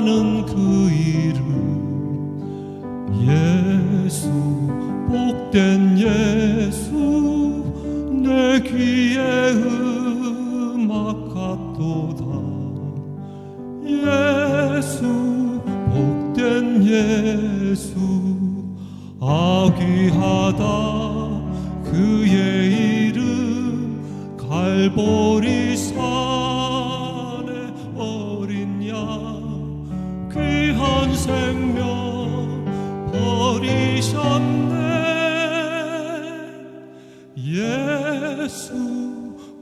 나는 그 이름 예수 복된 예수 내 귀에 음악 같도다. 예수 복된 예수 아귀하다. 그의 이름 갈보리 산 생명 버리셨네. 예수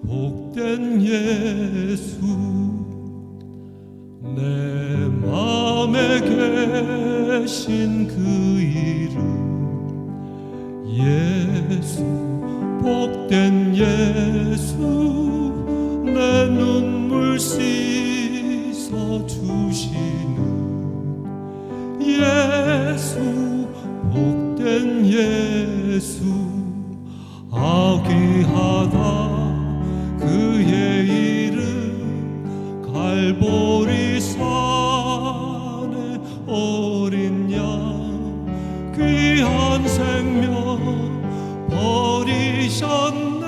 복된 예수 내 마음에 계신 그 이름 예수 복된 예수 내 눈물 씻어 주시 예수 복된 예수 아귀하다. 그의 이름 갈보리 산의 어린 양 귀한 생명 버리셨네.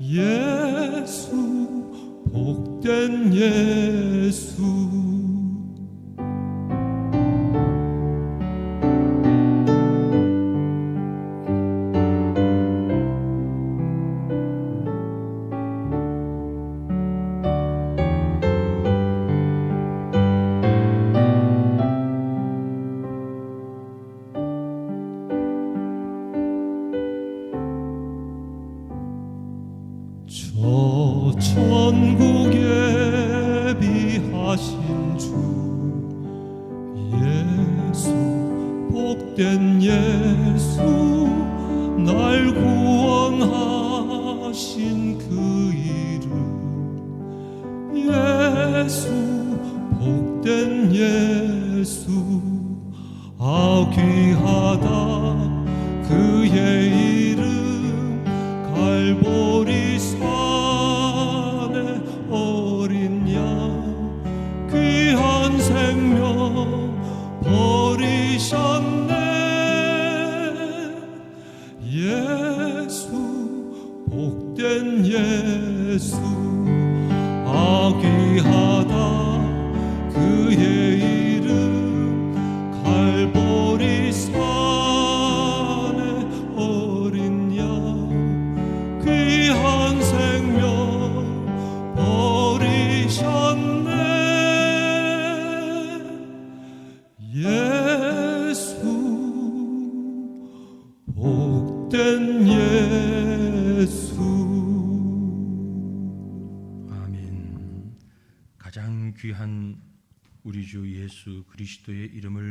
예수 복된 예수 복된 예수 날 구원하신 그 이름. 예수 복된 예수 아 귀하다. 그의 이름 갈보리 산 복된 예수 아귀하다. 그의 이름 갈보리 산의 어린 양. 귀한 생명 버리셨네. 예수 복된 예수 가장 귀한 우리 주 예수 그리스도의 이름을